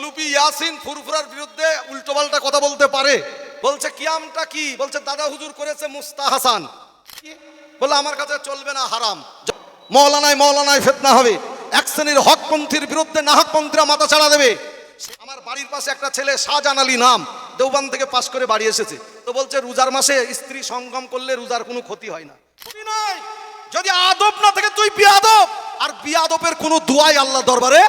মৌলবি ইয়াসিন ফুরফুরার বিরুদ্ধে উল্টোপাল্টা কথা বলতে পারে। বলছে, কিয়ামটা কি? বলছে, দাদা হুজুর করেছে মুস্তা হাসান বলে, আমার কাছে চলবে না, হারাম। মৌলানায় মৌলানায় ফেতনা হবে। এক শ্রেণির হকপন্থীর বিরুদ্ধে না নাহকপন্থীরা মাথা ছাড়া দেবে। আমার বাড়ির পাশে একটা ছেলে, শাহজাহান আলী নাম, দেওবান থেকে পাশ করে বাড়ি এসেছে। তো বলছে, রোজার মাসে স্ত্রী সঙ্গম করলে রোজার কোনো ক্ষতি হয় না। যদি আদব না থাকে, তুই বিয়াদব। আর বিয়াদবের কোনো দুয়াই আল্লাহ দরবারে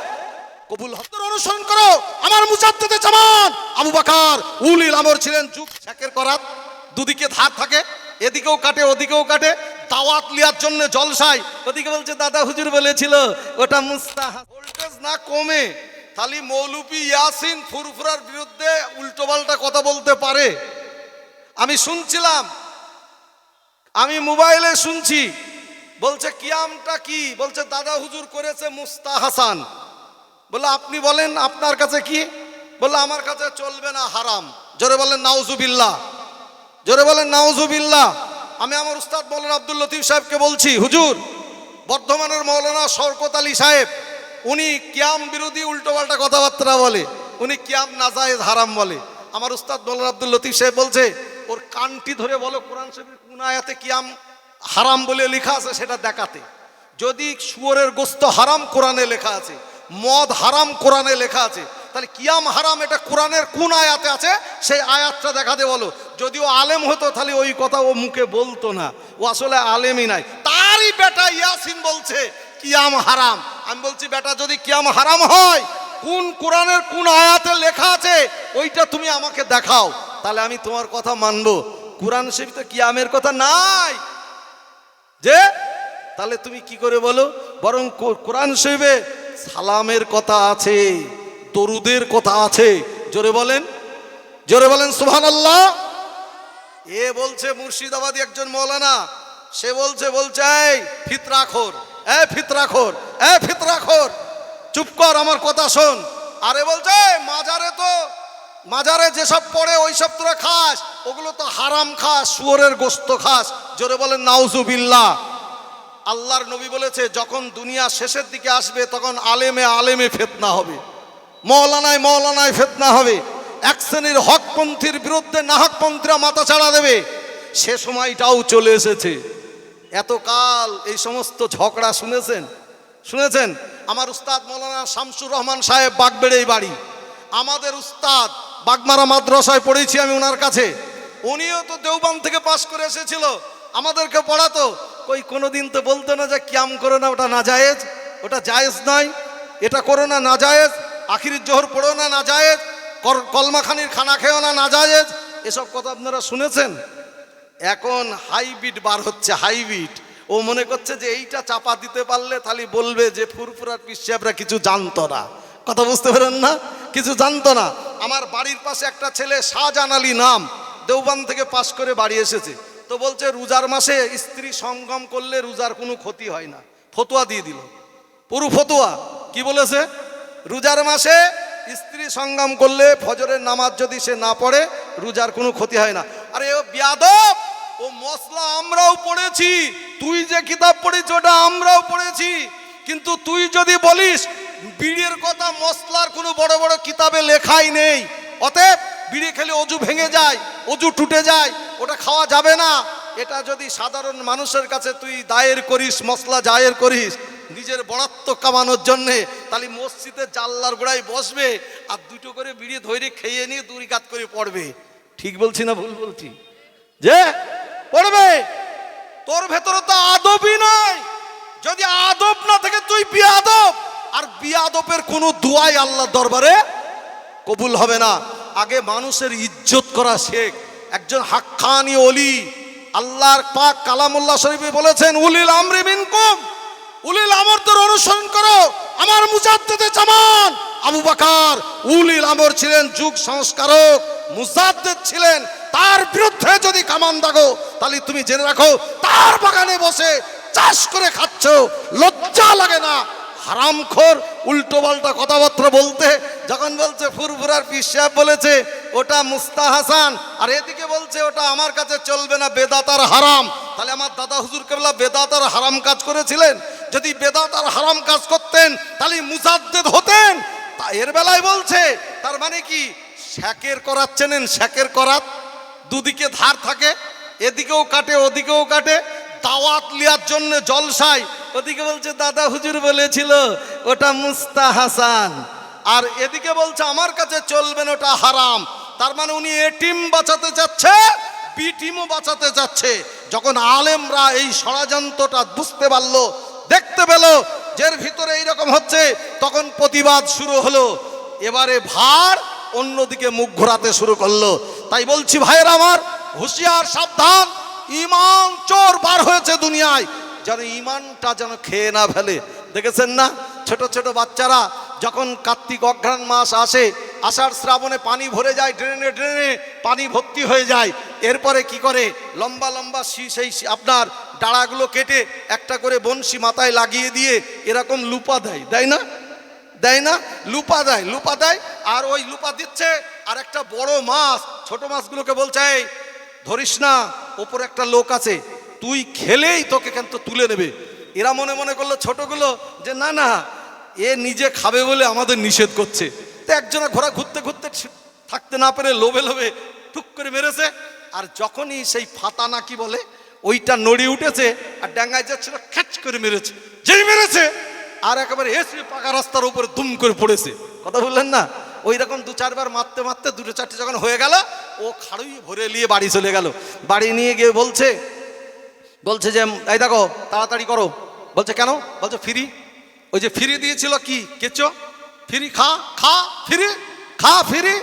কবুল হত্যার অনুসরণ করো। আমার মুজাদ্দেদে জামান আবু বাকার, উলিল আমর ছিলেন যুগ শেকের করাত। দুদিকে ধার থাকে, এদিকেও কাটে, ওদিকেও কাটে। দাওয়াত লিয়ার জন্য জলসায়। ওদিকে বলছে, দাদা হুজুর বলেছিল, ওটা মুস্তা ভোল্টেজ না কমে, খালি মৌলুপি ইয়াসিন ফুরফুরার বিরুদ্ধে উল্টোপাল্টা কথা বলতে পারে। আমি শুনছিলাম, আমি মোবাইলে শুনছি, বলছে, কিয়ামটা কি? বলছে, দাদা হুজুর করেছে মুস্তা হাসান বলে, আপনি বলেন, আপনার কাছে কি? বললে আমার কাছে চলবে না, হারাম। জোরে বলেন, নাউজুবিল্লাহ। জোরে বলেন, নাউজুবিল্লাহ। আমি আমার উস্তাদ মৌলানা আব্দুল লতিফ সাহেবকে বলছি, হুজুর, বর্ধমানের মৌলানা শওকত আলী সাহেব, উনি কিয়াম বিরোধী উল্টোপাল্টা কথাবার্তা বলে, উনি কিয়াম নাজায়েজ হারাম বলে। আমার উস্তাদ মৌলানা আব্দুল লতিফ সাহেব বলছে, ওর কানটি ধরে বলো, কোরআন শরীফের কোন আয়াতে কিয়াম হারাম বলে লেখা আছে সেটা দেখাতে। যদি শুয়োরের গোস্ত হারাম কোরআনে লেখা আছে মদ হারাম কোরআনে লেখা আছে। তাহলে কিয়াম হারাম এটা কোরআনের কোন আয়াতে আছে? সেই আয়াতটা দেখাতে বলো। যদিও আলেম হতো, তাহলে ওই কথা ও মুখে বলতো না। ও আসলে আলেমই নাই। তারই বেটা ইয়াসিন বলছে, কিয়াম হারাম। আমি বলছি, বেটা, যদি কিয়াম হারাম হয়, কোন কোরআনের কোন আয়াতে লেখা আছে, ওইটা তুমি আমাকে দেখাও। তাহলে আমি তোমার কথা মানব। কোরআন শরীফে কিয়ামের কথা নাই। যে? তাহলে তুমি কি করে বলো? বরং কোরআন শরীফে সালামের কথা আছে, দরুদের কথা আছে। জোরে বলেন জোরে বলেন সুহান আল্লাহ এ বলছে মুর্শিদাবাদী একজন মৌলানা, সে বলছে বলছে, এই ফিতরাখোর এ ফিতরাখোর এ ফিতরাখোর, চুপ কর, আমার কথা শোন। আরে বলছে মাজারে তো, মাজারে যেসব পড়ে, ওইসব তোরা খাস, ওগুলো তো হারাম খাস, শুয়োরের গোস্ত খাস। জোরে বলেন, নাউজুবিল্লাহ। আল্লাহর নবী বলেছে, যখন দুনিয়া শেষের দিকে আসবে, তখন আলেমে আলেমে ফেতনা হবে। মৌলানায় মৌলানায় ফেতনা হবে। এক শ্রেণির হকপন্থীর বিরুদ্ধে নাহকপন্থীরা মাথা ছাড়া দেবে। সে সময়টাও চলে এসেছে। এতকাল এই সমস্ত ঝগড়া শুনেছেন? শুনেছেন? আমার উস্তাদ মৌলানা শামসুর রহমান সাহেব বাগবেড়েই বাড়ি। আমাদের উস্তাদ বাগমারা মাদ্রাসায় পড়েছি আমি ওনার কাছে। উনিও তো দেওবান থেকে পাশ করে এসেছিল। আমাদেরকে পড়াতো। কই কোনোদিন তো বলতো না যে ক্যাম করো না, ওটা না জায়েজ ওটা জায়েজ নয়। এটা করো না না জায়েজ আখির জোহর পড়ো না না জায়েজ কলমাখানির খানা খেও না না জায়েজ এসব কথা আপনারা শুনেছেন? এখন হাইব্রিড বার হচ্ছে, হাইব্রিড। ও মনে করছে যে এইটা চাপা দিতে পারলে তাহলে বলবে যে ফুরফুরার পিসাবরা কিছু জানতো না। কথা বুঝতে পারেন না? কিছু জানতো না। আমার বাড়ির পাশে একটা ছেলে শাহজাহান আলী নাম দেওবান থেকে পাশ করে বাড়ি এসেছে। তো বলছে, রোজার মাসে স্ত্রী সঙ্গম করলে রোজার কোনো ক্ষতি হয় না। ফতোয়া দিয়ে দিল। পুরো ফতোয়া। কি বলেছে? রোজার মাসে স্ত্রী সঙ্গম করলে ফজরের নামাজ যদি সে না পড়ে, রোজার কোনো ক্ষতি হয় না। আরে ও বিয়াদব! ও মশলা আমরাও পড়েছি। তুই যে কিতাব পড়েছি ওটা আমরাও পড়েছি। কিন্তু তুই যদি বলিস, বিড়ির কথা মশলার কোনো বড় বড় কিতাবে লেখাই নেই, অতএব বিড়ি খেলে অজু ভেঙে যায়। অজু টুটে যায়, ওটা খাওয়া যাবে না। এটা যদি সাধারণ মানুষের কাছে তুই দায়ের করিস, মশলা জায়ের করিস, নিজের বড়াত্ম কামানোর জন্যে, তাহলে মসজিদের জাল্লার গোড়ায় বসবে আর দুটো করে বিড়ি ধরে খেয়ে নিয়ে দুই কাত করে পড়বে। ঠিক বলছি না ভুল বলছি? যে, পড়বে। তোর ভেতরে তো আদবই নয় যদি আদব না থাকে, তুই বিয়াদব। আর বিয়াদবের কোনো দুয়াই আল্লাহ দরবারে কবুল হবে না। আগে মানুষের ইজ্জত করা শেখ। একজন হাক্কানি অলি আল্লাহর পাক কালামুল্লাহ শরীফে বলেছেন, উলিল আমরি মিনকুম। উলিল আমরদের অনুসরণ করো। আমার মুজাদ্দেদে জামান আবু বাকার, উলিল আমর ছিলেন যুগ সংস্কারক। মুজাদ্দেদ ছিলেন। তার বিরুদ্ধে যদি কামান দাগো, তাহলে তুমি জেনে রাখো, তার বাগানে বসে চাষ করে খাচ্ছ। লজ্জা লাগে না। হারামখোর, উল্টো পাল্টা কথাবার্তা বলতে। যখন বলছে, ফুরফুরার সাহেব বলেছে, ওটা মুস্তা হাসান আর এদিকে বলছে, ওটা আমার কাছে চলবে না, বেদাতার হারাম। তাহলে আমার দাদা হুজুর কেবলা বেদাতার হারাম কাজ করেছিলেন? যদি বেদাতার হারাম কাজ করতেন, তাহলে মুজাদ্দেদ হতেন? তা এর বেলায় বলছে, তার মানে কি? শ্যাকের করাত চেনেন? শ্যাকের করাত দুদিকে ধার থাকে, এদিকেও কাটে, ওদিকেও কাটে। দাওয়াত লিয়ার জন্য জলসায়। ওদিকে বলছে দাদা হুজুর বলেছিল ওটা মুস্তা হাসান। আর এদিকে বলছে আমার কাছে চলবেন ওটা হারাম। তার মানে উনি এ টিম বাঁচাতে চাচ্ছে বি টিমও বাঁচাতে চাচ্ছে যখন আলেমরা এই ষড়যন্ত্রটা বুঝতে পারল দেখতে পেল যের ভিতরে এইরকম হচ্ছে তখন প্রতিবাদ শুরু হলো। এবারে ভার অন্যদিকে মুখ ঘোরাতে শুরু করল। তাই বলছি ভাইয়ের আমার হুঁশিয়ার সাবধান। ইমান চোর বার হয়েছে দুনিয়ায় যেন ইমানটা যেন খেয়ে না ফেলে। দেখেছেন না? ছোট ছোট বাচ্চারা যখন কার্তিক অঘ্রাণ মাস আসে আষাঢ় শ্রাবণে পানি ভরে যায় ড্রেনে ড্রেনে পানি ভর্তি হয়ে যায়। এরপরে কি করে? লম্বা লম্বা সেই আপনার ডাড়াগুলো কেটে একটা করে বনশি মাথায় লাগিয়ে দিয়ে এরকম লুপা দেয়। দেয় না? দেয় না? লুপা দেয় লুপা দেয় আর ওই লুপা দিচ্ছে আর একটা বড় মাছ। ছোট মাছগুলোকে বলছে "এই, ধরিস না, ওপরে একটা লোক আছে, তুই খেলেই তোকে কিন্তু তুলে নেবে। এরা মনে মনে করল ছোটগুলো যে, না না, এ নিজে খাবে বলে আমাদের নিষেধ করছে। তো একজনে ঘোড়া ঘুরতে ঘুরতে থাকতে না পেরে লোভে লোভে টুক করে মেরেছে। আর যখনই সেই ফাতা না কি বলে, ওইটা নড়ি উঠেছে আর ডাঙ্গায় যাচ্ছিল, খ্যাচ করে মেরেছে। যেই মেরেছে, আর একেবারে এসে পাকা রাস্তার উপরে দুম করে পড়েছে। কথা বললেন না? ওই রকম দু চারবার মারতে মারতে দুটো চারটে যখন হয়ে গেল, ও খাড়ুই ভরে নিয়ে বাড়ি চলে গেল। বাড়ি নিয়ে গিয়ে বলছে বলছে যে, এই দেখো, তাড়াতাড়ি করো। বলছে, কেন? বলছে, ফ্রি। ওই যে, ফ্রি দিয়েছিল কি? কেচো? ফ্রি, খা খা, ফ্রি খা, ফ্রি।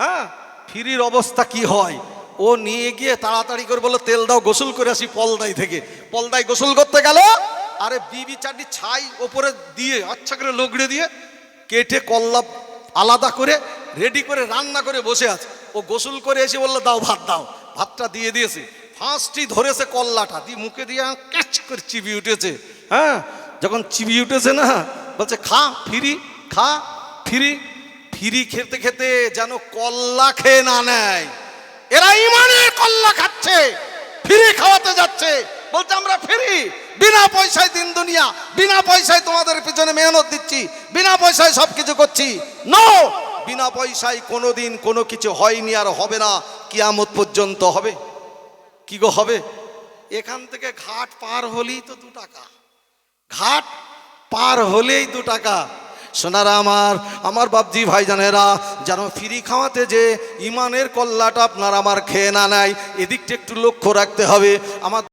হ্যাঁ ফ্রির অবস্থা কি হয়? ও নিয়ে গিয়ে তাড়াতাড়ি করে বলল, তেল দাও, গোসল করে আসি পলদাই থেকে। পলদাই গোসল করতে গেল, আরে বিবি চারটি ছাই ওপরে দিয়ে আচ্ছা করে লগড়ে দিয়ে কেটে কল্লা আলাদা করে রেডি করে, রান্না করে বসে আছে। ও গোসল করে এসে বলল, দাও ভাত, দাও। ভাতটা দিয়ে দিয়েছে। ফাঁসটি ধরেছে কল্লাটা, দিয়ে মুখে দিয়ে ক্যাচ করে চিবি উঠেছে। হ্যাঁ? যখন চিবি উঠেছে না, বলছে, খা, ফিরি খা, ফিরি। ফিরি খেতে খেতে যেন কল্লা খেয়ে না নেয়। এরা ইমানের কল্লা খাচ্ছে, ফিরি খাওয়াতে যাচ্ছে। বলছে, আমরা ফিরি। বিনা পয়সায় দিন দুনিয়া, বিনা পয়সায় তোমাদের পিছনে মেহনত দিচ্ছি, বিনা পয়সায় সব কিছু করছি। নো বিনা পয়সায় কোনোদিন কোনো কিছু হয়নি আর হবে না, কিয়ামত পর্যন্ত হবে। কি গো হবে? এখান থেকে ঘাট পার হলেই তো দু টাকা। ঘাট পার হলেই দু টাকা। সোনারা আমার আমার বাপজি ভাইজানেরা, যেন ফ্রি খাওয়াতে যে ইমানের কল্লাটা আপনার আমার খেয়ে না নেয়, এদিকটা একটু লক্ষ্য রাখতে হবে। আমার